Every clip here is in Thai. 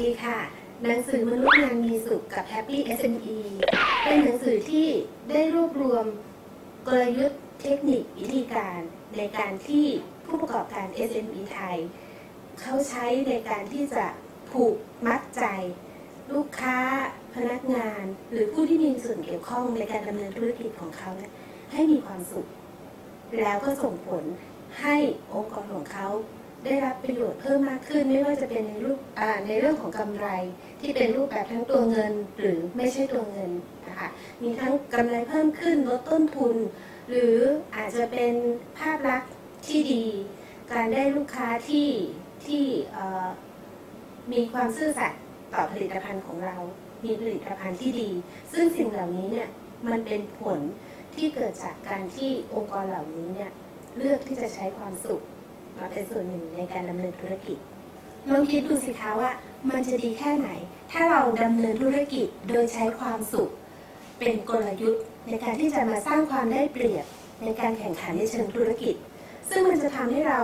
ดีค่ะ หนังสือมนุษย์งานมีสุขกับ Happy SME เป็นหนังสือที่ได้รวบรวมกลยุทธ์เทคนิควิธีการในการที่ผู้ประกอบการ SME ไทย เขาใช้ในการที่จะผูกมัดใจ ลูกค้า พนักงาน หรือผู้ที่มีส่วนเกี่ยวข้องในการดำเนินธุรกิจของเขา ให้มีความสุข แล้วก็ส่งผลให้องค์กรของเขา ได้รับประโยชน์เพิ่มมากขึ้น ไม่ว่าจะเป็นในรูปในเรื่องของกำไร ที่เป็นรูปแบบทั้งตัวเงินหรือไม่ใช่ตัวเงินนะคะมีทั้งกำไรเพิ่มขึ้นลดต้นทุน หรืออาจจะเป็นภาพลักษณ์ที่ดี การได้ลูกค้าที่ที่มีความซื่อสัตย์ต่อผลิตภัณฑ์ของเรา มีผลิตภัณฑ์ที่ดี ซึ่งสิ่งเหล่านี้เนี่ยมันเป็นผลที่เกิดจากการที่องค์กรเหล่านี้เนี่ยเลือกที่จะใช้ความสุข มาเป็นส่วนหนึ่งในการดำเนินธุรกิจลองคิดดูสิคะว่า มันจะดีแค่ไหน ถ้าเราดำเนินธุรกิจโดยใช้ความสุข เป็นกลยุทธ์ในการที่จะมาสร้างความได้เปรียบในการแข่งขันในเชิงธุรกิจ ซึ่งมันจะทำให้เรา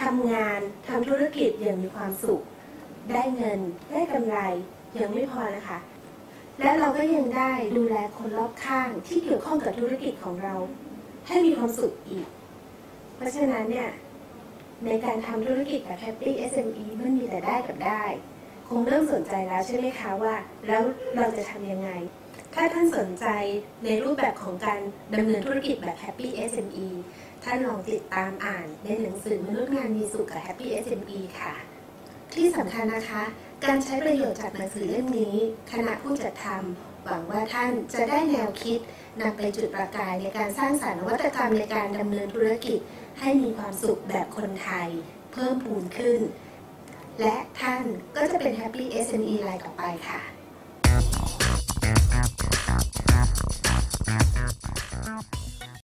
ทำงานทำธุรกิจอย่างมีความสุข ได้เงินได้กำไรยังไม่พอนะคะ และเราก็ยังได้ดูแลคนรอบข้างที่เกี่ยวข้องกับธุรกิจของเรา ให้มีความสุขอีก เพราะฉะนั้นเนี่ย ในการทำธุรกิจแบบ Happy SME มันมีแต่ได้กับได้ คงเริ่มสนใจแล้วใช่ไหมคะว่าแล้วเราจะทำยังไง ถ้าท่านสนใจในรูปแบบของการดำเนินธุรกิจแบบ Happy SME ท่านลองติดตามอ่านในหนังสือมนุษย์งานมีสุขกับ Happy SME ค่ะ ที่สำคัญนะคะ การใช้ประโยชน์จากหนังสือเล่มนี้ คณะผู้จัดทำหวังว่าท่านจะได้แนวคิดนำไปจุดประกายในการสร้างสรรค์นวัตกรรมในการดำเนินธุรกิจ ให้มีความสุขแบบคนไทย เพิ่มพูนขึ้น และท่านก็จะเป็น Happy SME รายต่อไปค่ะ